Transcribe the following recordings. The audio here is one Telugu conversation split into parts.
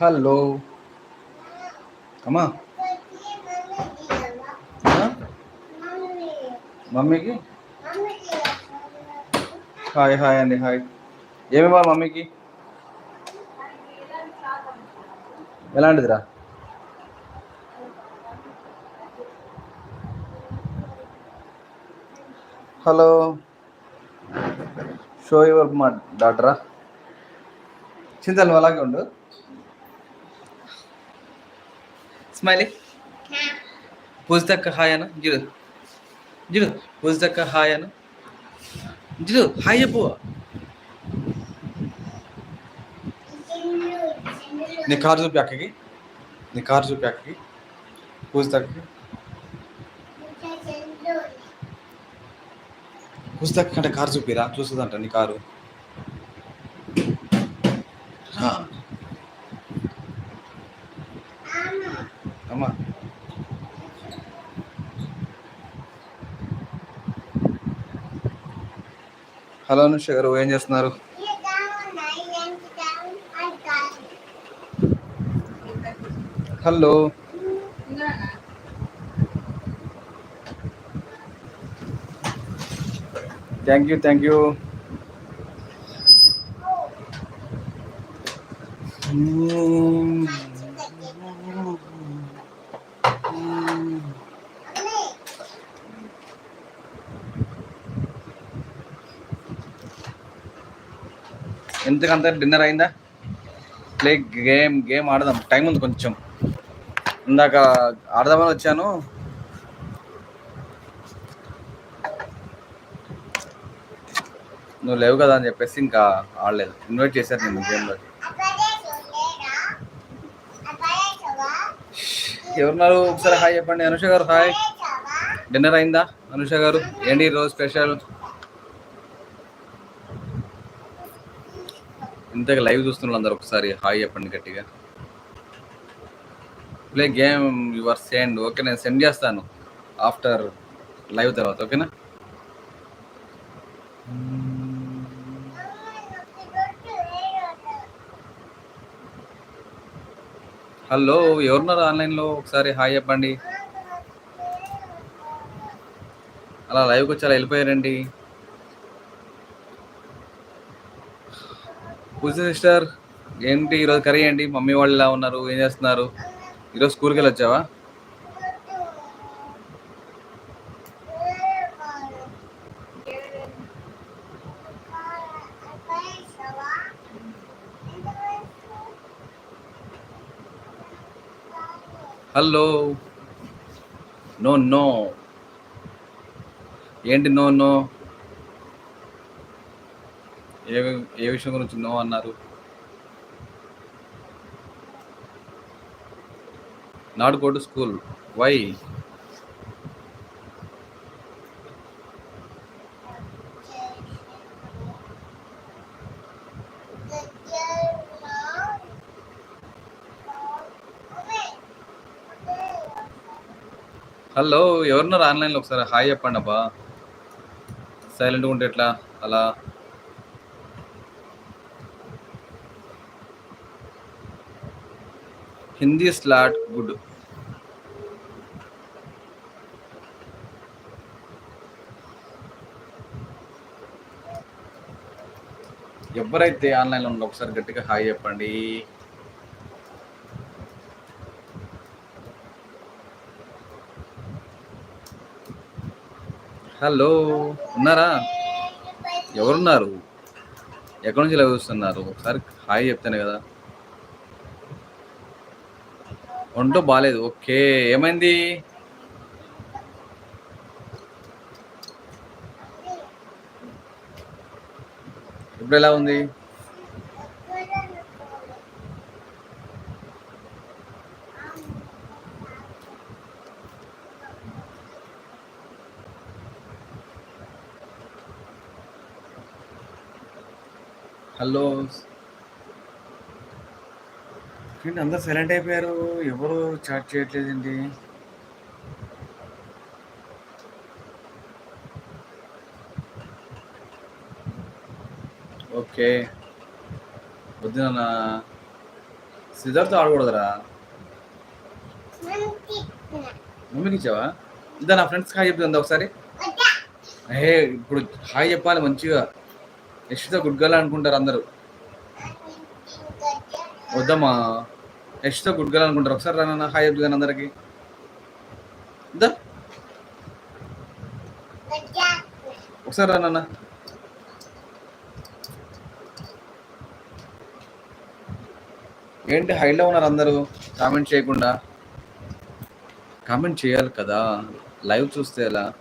హలో అమ్మా మమ్మీకి హాయ్ హాయ్ అండి హాయ్ ఏమి మమ్మీకి? ఎలాంటిదిరా? హలో షో యువర్ మా డాటరా చింతలు నువ్వు అలాగే ఉండు స్మైలీ పూజితక్క హాయ్ అను జిడు జిడు పూజితక్క హాయ్ అను జిడు హాయ్ చెప్పు నీ కారు చూపి అక్కకి నీ కారు చూపి అక్కకి పూజితక్కకి పుస్తకం కంటే కారు చూపిరా? చూస్తుందంట నీ కారు. అమ్మా. హలో అనుష గారు ఏం చేస్తున్నారు? Hello. Thank you thank you ఎంతకంత dinner అయిందా? ప్లే గేమ్ గేమ్ ఆడదాం. టైం ఉంది కొంచెం. ఇందాక ఆడదామని వచ్చాను. నువ్వు లేవు కదా అని చెప్పేసి ఇంకా ఆడలేదు. ఇన్వైట్ చేశారు నేను గేమ్లో ఎవరున్నారు ఒకసారి హాయ్ చెప్పండి. అనుష గారు హాయ్. డిన్నర్ అయిందా? అనుష గారు ఏంటి ఈరోజు స్పెషల్? ఇంతగా లైవ్ చూస్తున్నారు అందరు ఒకసారి హాయ్ చెప్పండి గట్టిగా. Play game your send okay నేను సెండ్ చేస్తాను. ఆఫ్టర్ లైవ్ తర్వాత ఓకేనా హలో ఎవరున్నారు ఆన్లైన్లో? ఒకసారి హాయ్ చెప్పండి. అలా లైవ్కి వచ్చి అలా వెళ్ళిపోయారండి. పూజ సిస్టర్ ఏంటి ఈరోజు కర్రీ ఏంటి? మమ్మీ వాళ్ళు ఇలా ఉన్నారు? ఏం చేస్తున్నారు? ఈరోజు స్కూల్కి వెళ్ళి వచ్చావా హలో. No no. ఏంటి నో నో? ఏ ఏ విషయం గురించి నో అన్నారు? నాడుకోటు స్కూల్. వై? హలో ఎవరున్నారు ఆన్లైన్లో ఒకసారి? హాయ్ చెప్పండి అబ్బా. సైలెంట్గా ఉంటే ఎట్లా? అలా. Hindi slot good. ఎవరైతే ఆన్లైన్లో ఉన్న ఒకసారి గట్టిగా హాయ్ చెప్పండి. హలో ఉన్నారా? ఎవరున్నారు? ఎక్కడి నుంచి లభిస్తున్నారు చూస్తున్నారు ఒకసారి హాయ్ చెప్తాను కదా. ఒంటో బాగాలేదు ఓకే ఏమైంది? ఇప్పుడు ఎలా ఉంది? హలో. ఏంటి అందరు సైలెంట్ అయిపోయారు? ఎవరు చాట్ చేయట్లేదండి? ఓకే. వద్దు నాన్న సిద్ధార్థ్ ఆడకూడదురా. మమ్మీకి ఇచ్చావా? ఇద్దా నా ఫ్రెండ్స్ హాయ్ చెప్తుంది ఒకసారి? ఏ ఇప్పుడు హాయ్ చెప్పాలి మంచిగా. యశ్విత గుడ్ గర్ల్ అనుకుంటారు అందరూ. వద్దమ్మా. యశ్విత గుడ్ గర్ల్ అనుకుంటారు. ఒకసారి రానన్న హాయ్ చెప్తుంది అందరికి. ఇద్దా ఒకసారి రానన్న ఏంటి హైలో ఉన్నారు అందరూ? కామెంట్ చేయకుండా. కామెంట్ చేయాలి కదా. లైవ్ చూస్తే ఎలా?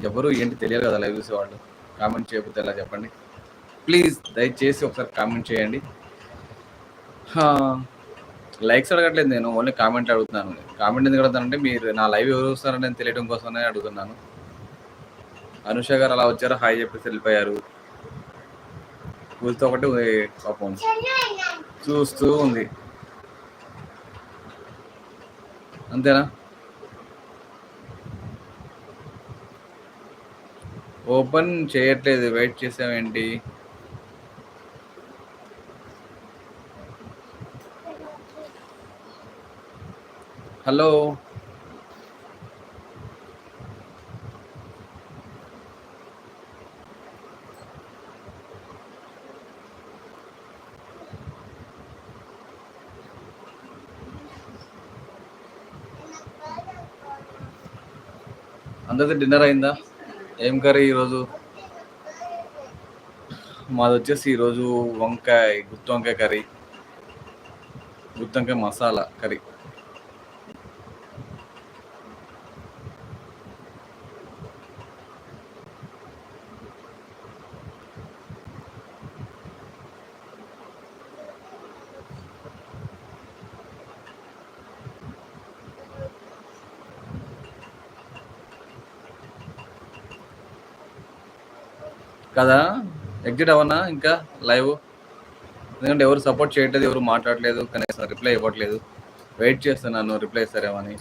ఎవరు ఏంటి తెలియాలి కదా లైవ్ చూసేవాళ్ళు? కామెంట్ చేయకపోతే ఎలా? చెప్పండి. ప్లీజ్ దయచేసి ఒకసారి కామెంట్ చేయండి. లైక్స్ అడగట్లేదు నేను ఓన్లీ కామెంట్ అడుగుతున్నాను. కామెంట్ ఎందుకు అడుగుతానంటే మీరు నా లైవ్ ఎవరు వస్తారని నేను తెలియడం కోసమే అడుగుతున్నాను. అనుష గారు అలా వచ్చారు హాయ్ చెప్పేసి వెళ్ళిపోయారు. కూలితో ఒకటి పాపం. చూస్తూ ఉంది. అంతేనా? ఓపెన్ చేయట్లేదు వెయిట్ చేసామేంటి హలో. అందరిది డిన్నర్ అయిందా? ఏం కర్రీ ఈరోజు? మాది వచ్చేసి ఈరోజు వంకాయ గుత్తి వంకాయ కర్రీ. గుత్తి వంకాయ మసాలా కర్రీ. కదా? ఎగ్జిట్ అవ్వనా? ఇంకా లైవ్ ఎందుకంటే ఎవరు సపోర్ట్ చేయట్లేదు ఎవరు మాట్లాడలేదు కనీసం రిప్లై ఇవ్వట్లేదు. వెయిట్ చేస్తున్నాను రిప్లై ఇస్తారేమని.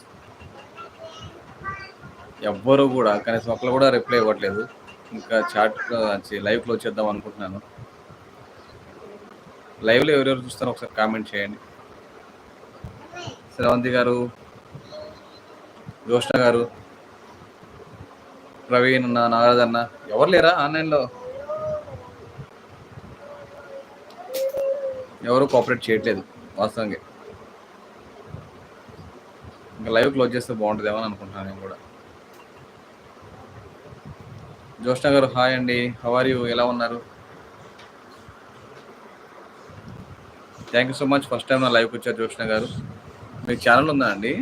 ఎవ్వరు కూడా కనీసం ఒక్కరు కూడా రిప్లై ఇవ్వట్లేదు. ఇంకా చాట్ లైవ్ క్లోజ్ చేద్దాం అనుకుంటున్నాను. లైవ్లో ఎవరెవరు చూస్తారో ఒకసారి కామెంట్ చేయండి. శ్రవంతి గారు జోష్ణ గారు ప్రవీణ్ అన్న నాగరాజ్ అన్న ఎవరు లేరా ఆన్లైన్లో ఎవరు కోఆపరేట్ చేయట్లేదు వాస్తవంగా. ఇంకా లైవ్ క్లోజ్ చేస్తే బాగుంటుందేమో అని అనుకుంటున్నాను నేను కూడా. జ్యోష్ణ గారు హాయ్ అండి. హవర్ యూ ఎలా ఉన్నారు? Thank you so much first time నా లైవ్కి వచ్చారు జోష్ణ గారు. మీకు ఛానల్ ఉందా అండి?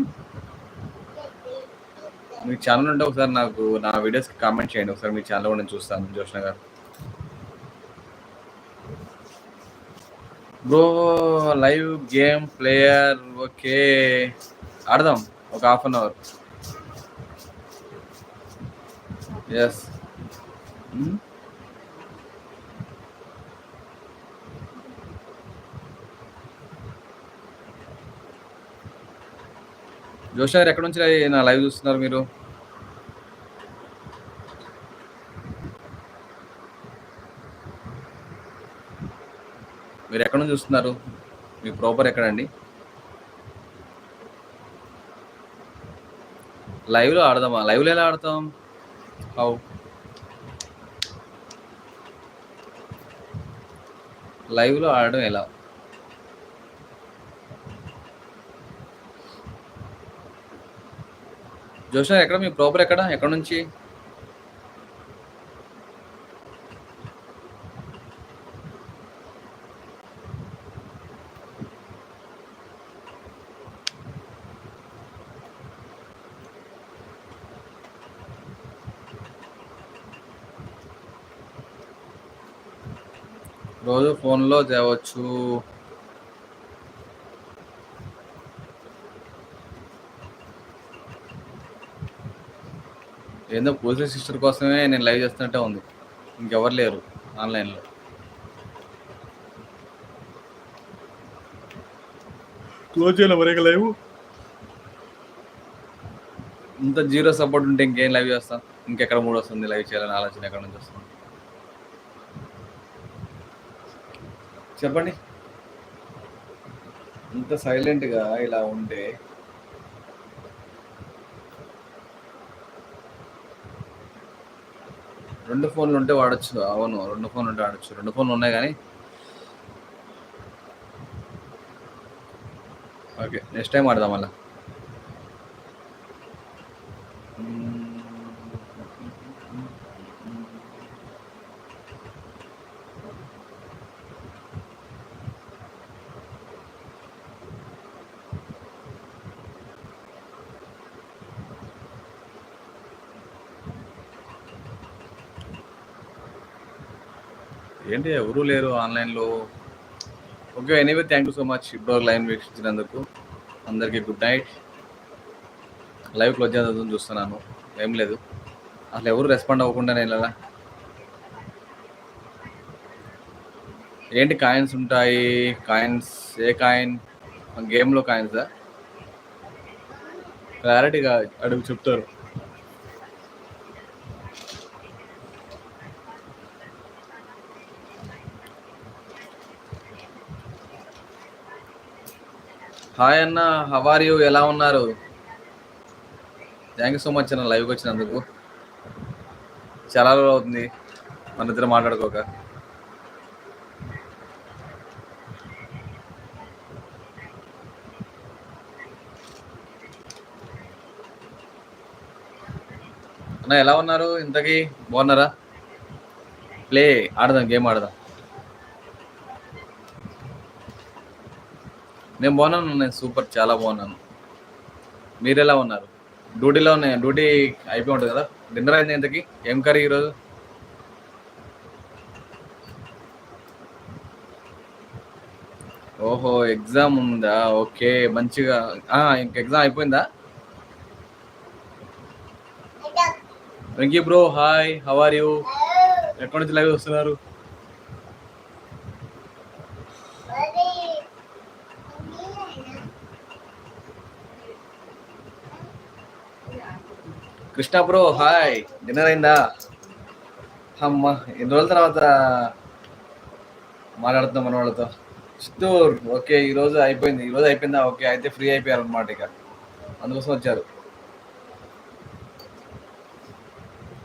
మీకు ఛానల్ ఉంటే ఒకసారి నాకు నా వీడియోస్కి కామెంట్ చేయండి. ఒకసారి మీ ఛానల్ కూడా నేను చూస్తాను జోష్ణ గారు. Bro live game player okay ఆడదాం ఒక హాఫ్ అన్ అవర్ ఎస్ జోష్ గారు ఎక్కడ నుంచి నా లైవ్ చూస్తున్నారు మీరు మీరు ఎక్కడ నుంచి చూస్తున్నారు? మీ ప్రాపర్ ఎక్కడండి లైవ్లో ఆడదామా? లైవ్లో ఎలా ఆడతాం? హౌ లైవ్లో ఆడడం ఎలా? జోషా ఎక్కడ? మీ ప్రాపర్ ఎక్కడ? ఎక్కడ నుంచి? ఫోన్లో తేవచ్చు. ఏందో పూజ సిస్టర్ కోసమే నేను లైవ్ చేస్తున్నట్టే ఉంది. ఇంకెవరు లేరు ఆన్లైన్లో. క్లోజ్ చేయాలి లైవ్? ఇంత జీరో సపోర్ట్ ఉంటే ఇంకేం లైవ్ చేస్తాం? ఇంకెక్కడ మూడు వస్తుంది లైవ్ చేయాలని ఆలోచన ఎక్కడ నుంచి వస్తుంది? చెప్పండి. ఇంత సైలెంట్గా ఇలా ఉంటే రెండు ఫోన్లు ఉంటే వాడచ్చు. అవును రెండు ఫోన్లు ఉంటే వాడచ్చు. రెండు ఫోన్లు ఉన్నాయి కానీ ఓకే నెక్స్ట్ టైం ఆడదాం మళ్ళీ. ఏంటి ఎవరు లేరు ఆన్లైన్లో. Okay anyway thank you so much ఇప్పుడు లైన్ వీక్షించినందుకు. అందరికీ గుడ్ నైట్ లైవ్ క్లోజ్ చేద్దాం చూస్తున్నాను. ఏం లేదు. అసలు ఎవరు రెస్పాండ్ అవ్వకుండా నేను ఇలా ఏంటి కాయిన్స్ ఉంటాయి? కాయిన్స్ ఏ కాయిన్ గేమ్లో కాయిన్సా క్లారిటీగా అడుగు చెప్తారు. హాయ్ అన్న హవార్ యూ ఎలా ఉన్నారు? థ్యాంక్ యూ సో మచ్ అన్న లైవ్కి వచ్చినందుకు. చాలా రోజులు అవుతుంది మన ఇద్దరు మాట్లాడుకోక. అన్న ఎలా ఉన్నారు? ఇంతకీ బాగున్నారా? ప్లే ఆడదాం గేమ్ ఆడదాం. నేను బాగున్నాను నేను సూపర్ చాలా బాగున్నాను. మీరు ఎలా ఉన్నారు? డ్యూటీలో ఉన్నాయి డ్యూటీ అయిపోయి ఉంటుంది కదా? డిన్నర్ అయింది ఇంతకి ఏం కర్రీ ఈరోజు? ఓహో ఎగ్జామ్ ఉందా? ఓకే మంచిగా ఇంక ఎగ్జామ్ అయిపోయిందా? Venky bro hi how are you ఎక్కడి నుంచి లైవ్ వస్తున్నారు? Krishna bro hi. డిన్నర్ అయిందా? అమ్మ ఎన్ని రోజుల తర్వాత మాట్లాడుతున్నాం మన వాళ్ళతో చిత్తూర్ ఓకే ఈరోజు అయిపోయింది. ఈరోజు అయిపోయిందా? ఓకే అయితే ఫ్రీ అయిపోయారు అనమాట ఇక. అందుకోసం వచ్చారు.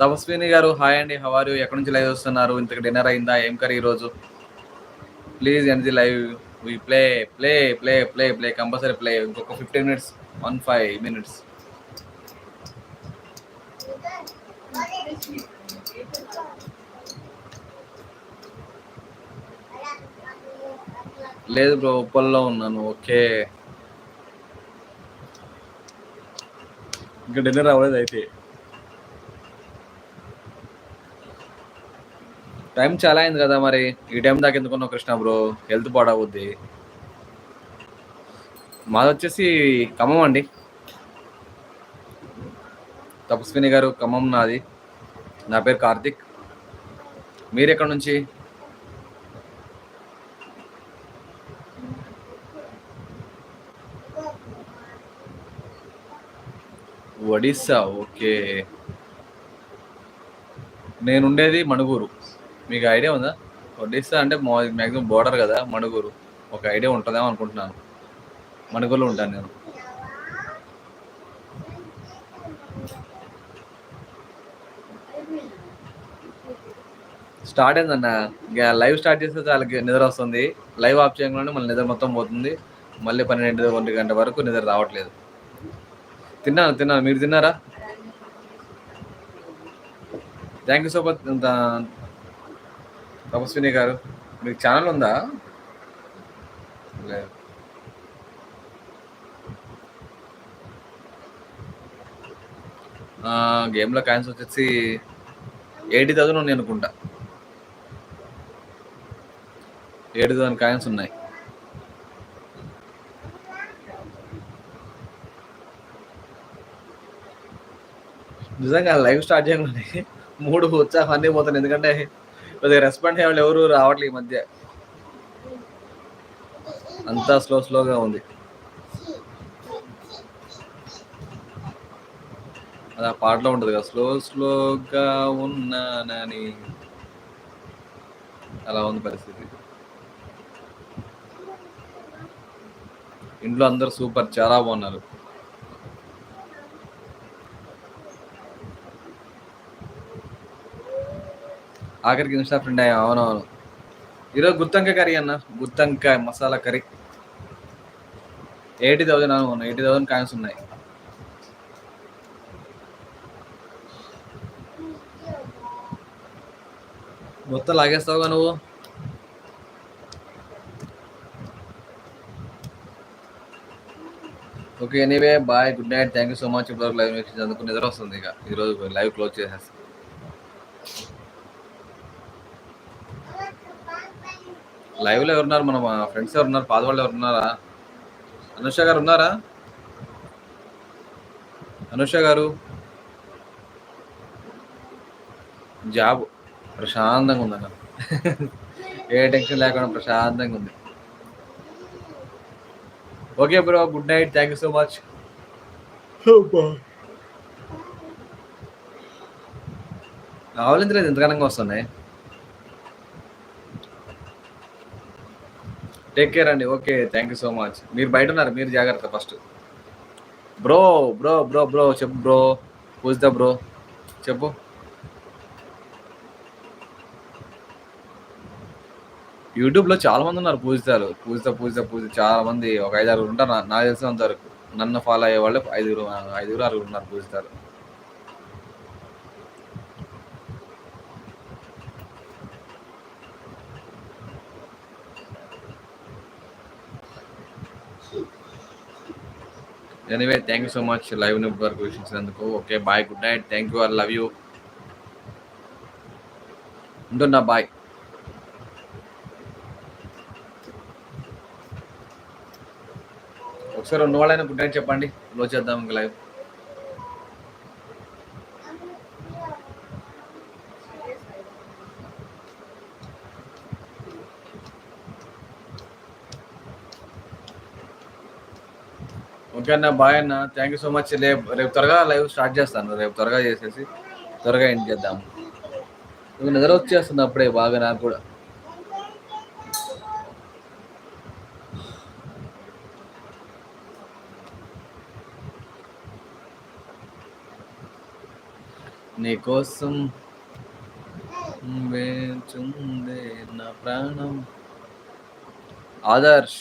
తపస్విని గారు హాయ్ అండి. హవారు ఎక్కడి నుంచి లైవ్ వస్తున్నారు ఇంతకు డిన్నర్ అయిందా? ఏం కర్రీ ఈరోజు please energy live. We play play play play play compulsory play. ఇంకొక fifteen minutes one five minutes లేదు బ్రో ఉప్పల్లో ఉన్నాను. ఓకే. ఇంకా డిన్నర్ అవ్వలేదు అయితే. టైం చాలా అయింది కదా మరి. ఈ టైం దాకా ఎందుకున్నావు కృష్ణ బ్రో? హెల్త్ పాడవుద్ది. మాది వచ్చేసి ఖమ్మం అండి. తపస్విని గారు ఖమ్మం నాది. నా పేరు కార్తిక్. మీరు ఎక్కడి నుంచి? ఒడిస్సా ఓకే. నేను ఉండేది మణుగూరు. మీకు ఐడియా ఉందా? ఒడిస్సా అంటే మ్యాక్సిమం బోర్డర్ కదా మణుగూరు. ఒక ఐడియా ఉంటుందేమో అనుకుంటున్నాను. మణుగూరులో ఉంటాను నేను. స్టార్ట్ అయిందన్న ఇక లైవ్ స్టార్ట్ చేస్తే చాలా నిద్ర వస్తుంది. లైవ్ ఆఫ్ చేయగానే మళ్ళీ నిద్ర మొత్తం పోతుంది. మళ్ళీ పన్నెండు ఒంటి గంట వరకు నిద్ర రావట్లేదు. తిన్నాను తిన్నాను మీరు తిన్నారా? Thank you so much Tapaswini garu. మీకు ఛానల్ ఉందా? లేదు. గేమ్లో కాయిన్స్ వచ్చేసి ఎయిటీ థౌజండ్ ఉన్నాయి అనుకుంటా. ఏడు దాని కాయిన్స్ ఉన్నాయి. నిజంగా లైవ్ స్టార్ట్ చేయగానే మూడు ఉత్సాహం అన్నీ పోతాను. ఎందుకంటే కొద్దిగా రెస్పాండ్ అయ్యే వాళ్ళు ఎవరు రావట్లేదు ఈ మధ్య. అంతా స్లో స్లోగా ఉంది. అది ఆ పాటలో ఉంటుంది కదా స్లో స్లోగా ఉన్నానని. అలా ఉంది పరిస్థితి. ఇంట్లో అందరూ సూపర్ చాలా బాగున్నారు. ఆఖరికి ఇన్స్టా ఫ్రెండ్ అయ్యా అవునవును. ఈరోజు గుత్తంకాయ కర్రీ అన్న గుత్తంకాయ మసాలా కర్రీ. ఎయిటీ థౌజండ్ అనుకున్నాను ఎయిటీ థౌజండ్ కాయిన్స్ ఉన్నాయి. మొత్తం లాగేస్తావుగా నువ్వు? Okay anyway bye good night thank you so much ఇప్పుడు లైవ్ వీక్షించినందుకు నిద్ర వస్తుంది ఇక. ఈరోజు లైవ్ క్లోజ్ చేసేస్తాను లైవ్లో ఎవరున్నారు? మన ఫ్రెండ్స్ ఎవరున్నారు? పాత వాళ్ళు ఎవరున్నారా? అనుష గారు ఉన్నారా? అనుష గారు? జాబ్ ప్రశాంతంగా ఉందన్న. ఏ టెన్షన్ లేకుండా ప్రశాంతంగా ఉంది. Okay bro good night thank you so much ఆవలించలేదు ఎంతగానంగా వస్తున్నాయి. టేక్ కేర్ అండి. Okay thank you so much మీరు బయట ఉన్నారు. మీరు జాగ్రత్త first bro bro bro bro చెప్పు బ్రో పూజిత బ్రో చెప్పు. యూట్యూబ్లో చాలా మంది ఉన్నారు పూజితారు పూజిత పూజిత పూజ చాలా మంది ఒక ఐదారు ఉంటారు. నా- నాకు తెలిసినంత వరకు నన్ను ఫాలో అయ్యే వాళ్ళు ఐదుగురు ఐదుగురు ఆరుగురు ఉన్నారు పూజితారు anyway thank you so much live వరకు వీక్షించినందుకు. Okay bye good night thank you I love you ఉంటున్నా బాయ్ ఒకసారి ఉన్న వాళ్ళైనా గుడ్ నైట్ చెప్పండి. క్లోజ్ చేద్దాం ఇంకా లైవ్. ఓకే అన్న బాయ్ అన్న. థ్యాంక్ యూ సో మచ్ రేపు రేపు త్వరగా లైవ్ స్టార్ట్ చేస్తాను. రేపు త్వరగా చేసేసి త్వరగా ఎండ్ చేద్దాం. నిద్ర వచ్చేస్తుంది అప్పుడే బాగా నాకు కూడా. నీకోసం వేచుందే నా ప్రాణం. Adarsh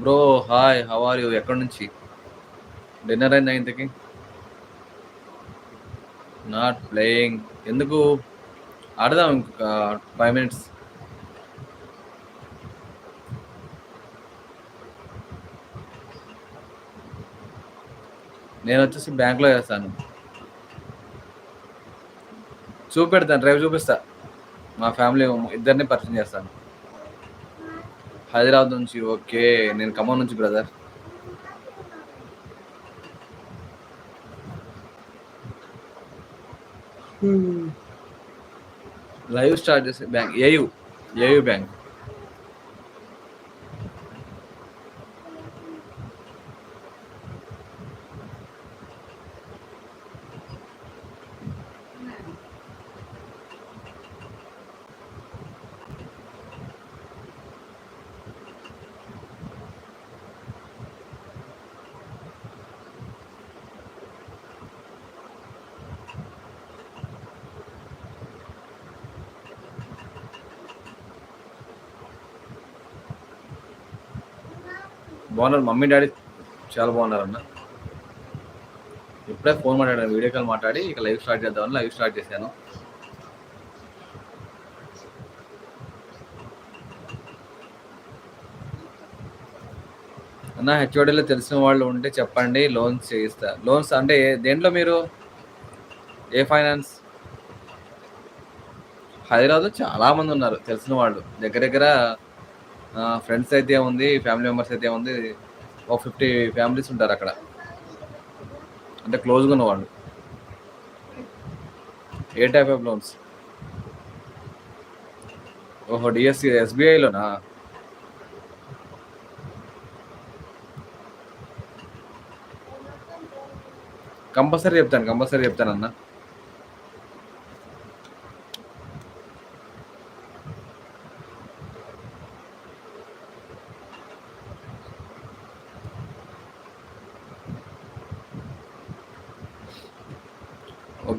bro hi how are you ఎక్కడి నుంచి? డిన్నర్ అయిందా ఇంతకి? నాట్ ప్లేయింగ్ ఎందుకు? ఆడదాం ఇంకొక ఫైవ్ మినిట్స్ నేను వచ్చేసి బ్యాంక్లో చేస్తాను. చూపెడతాను రేపు చూపిస్తా. మా ఫ్యామిలీ ఇద్దరిని పరిచయం చేస్తాను. హైదరాబాద్ నుంచి ఓకే నేను ఖమ్మం నుంచి బ్రదర్. లైవ్ స్టార్ట్ చేసే బ్యాంక్ ఏయు ఏయు బ్యాంక్. బాగున్నారు. మమ్మీ డాడీ చాలా బాగున్నారు అన్న ఇప్పుడే ఫోన్ మాట్లాడాను వీడియో కాల్ మాట్లాడి ఇక లైవ్ స్టార్ట్ చేద్దామని లైవ్ స్టార్ట్ చేశాను. అన్న హెచ్ఓడిలో తెలిసిన వాళ్ళు ఉంటే చెప్పండి లోన్స్ చేయిస్తా. లోన్స్ అంటే దేంట్లో మీరు? ఏ ఫైనాన్స్? హైదరాబాద్లో చాలా మంది ఉన్నారు తెలిసిన వాళ్ళు. దగ్గర దగ్గర ఫ్రెండ్స్ అయితే ఉంది ఫ్యామిలీ మెంబర్స్ అయితే ఉంది ఒక ఫిఫ్టీ ఫ్యామిలీస్ ఉంటారు అక్కడ. అంటే క్లోజ్గా ఉన్నవాళ్ళు ఏ టైప్ ఆఫ్ లోన్స్ ఓహో డిఎస్సి ఎస్బీఐలోనా కంపల్సరీ చెప్తాను కంపల్సరీ చెప్తాను అన్నా.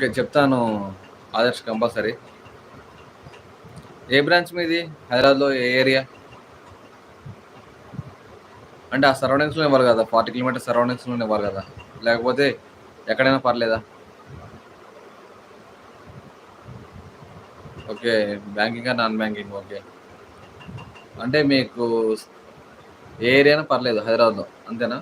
ఓకే చెప్తాను ఆదర్శ్ కంపల్సరీ. ఏ బ్రాంచ్ మీది? హైదరాబాద్లో ఏ ఏరియా? అంటే ఆ సరౌండింగ్స్లో ఇవ్వాలి కదా ఫార్టీ కిలోమీటర్ సరౌండింగ్స్లో ఇవ్వాలి కదా లేకపోతే ఎక్కడైనా పర్లేదా? Okay banking non banking okay. అంటే మీకు ఏ ఏరియానా పర్లేదు హైదరాబాద్లో అంతేనా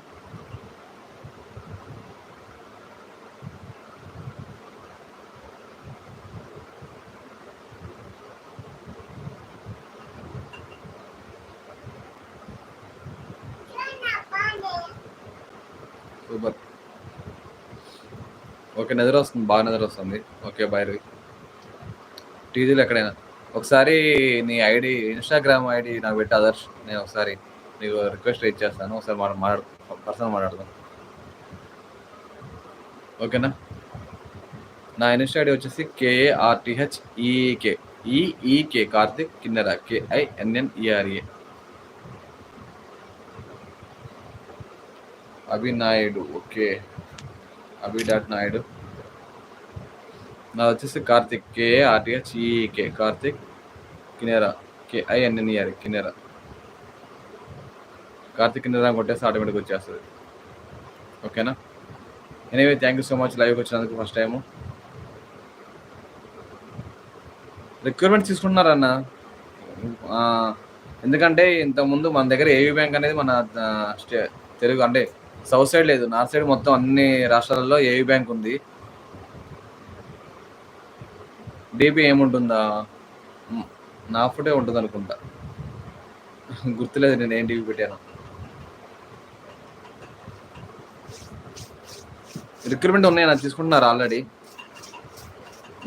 సూపర్ ఓకే నిద్ర వస్తుంది. బాగా నిద్ర వస్తుంది. ఓకే బైర్ టీజీలు ఎక్కడైనా? ఒకసారి నీ ఐడి ఇన్స్టాగ్రామ్ ఐడి నాకు పెట్టి అదర్స్ నేను ఒకసారి నీకు రిక్వెస్ట్ రీచ్ చేస్తాను. ఒకసారి మనం మాట్లాడు పర్సనల్ మాట్లాడదాం. ఓకేనా? నా ఇన్స్టా ఐడి వచ్చేసి కేఏఆర్టీహెచ్ EK EEK Karthik Kinnera KINNERA Abhinaidu okay. Abhi dot Naidu. నా వచ్చేసి Karthik K RTH EK Karthik Kinera KINNER Kinera. Karthik Kinera కొట్టేస్తే ఆటోమేటిక్ వచ్చేస్తుంది. ఓకేనా? Anyway thank you so much లైవ్కి వచ్చినందుకు ఫస్ట్ టైము. రిక్రూట్మెంట్ తీసుకుంటున్నారన్న. ఎందుకంటే ఇంతకుముందు మన దగ్గర ఏయూ బ్యాంక్ అనేది మన స్టే తెలుగు అంటే సౌత్ సైడ్ లేదు. నార్త్ సైడ్ మొత్తం అన్ని రాష్ట్రాలలో ఏయూ బ్యాంక్ ఉంది. డీపీ ఏముంటుందా? నా ఫోటో ఉంటుంది అనుకుంటా గుర్తులేదు నేను ఏం డీపీ పెట్టాను. రిక్రూట్మెంట్ ఉన్నాయి నాకు తీసుకుంటున్నారు ఆల్రెడీ.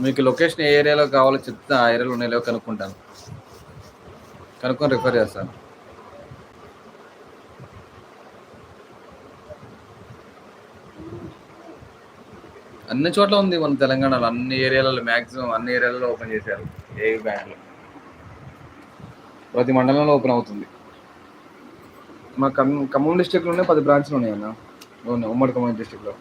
మీకు లొకేషన్ ఏ ఏరియాలో కావాలో చెప్తే ఆ ఏరియాలో ఉన్నాయో లేవో కనుక్కుంటాను. కనుక్కొని రిఫర్ చేస్తాను. అన్ని చోట్ల ఉంది మన తెలంగాణలో. అన్ని ఏరియాలలో మ్యాక్సిమం అన్ని ఏరియాలలో ఓపెన్ చేశారు. ఏ బ్యాంకులు ప్రతి మండలంలో ఓపెన్ అవుతుంది. మా కమ్ ఖమ్మం డిస్టిక్లోనే పది బ్రాంచ్లు ఉన్నాయి అన్న ఉమ్మడి ఖమ్మం డిస్టిక్లో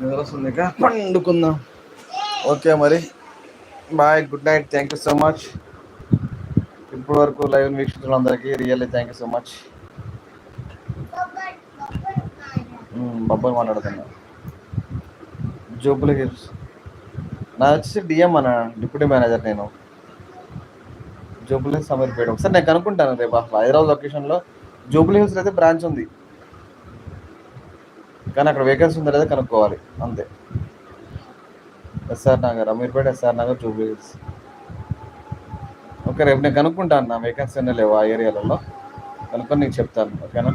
నిద్ర వస్తుంది పండుకుందాం. ఓకే మరి. Bye good night. Thank you so much. ఇప్పటి వరకు లైవ్ వీక్షించిన అందరికీ really thank you so much. బొబ్బర్ మాట్లాడుతున్నా జూబ్లీ హిల్స్. నా వచ్చేసి డిఎం అన్న డిప్యూటీ మేనేజర్ నేను. జూబ్లీ హిల్స్ అమీర్పేట ఒకసారి నేను కనుక్కుంటాను రేపు అసలు హైదరాబాద్ లొకేషన్లో జూబ్లీ హిల్స్ అయితే బ్రాంచ్ ఉంది. కానీ అక్కడ వేకెన్సీ ఉందో లేదా కనుక్కోవాలి. అంతే. S R Nagar Ameerpet S R Nagar Jubilee Hills. Okay రేపు నేను కనుక్కుంటాను. నా వేకెన్సీ అన్నీ లేవు ఆ ఏరియాలలో? కనుక్కొని నీకు చెప్తాను. ఓకేనా?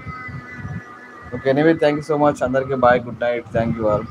Okay anyway thank you so much అందరికీ bye good night thank you all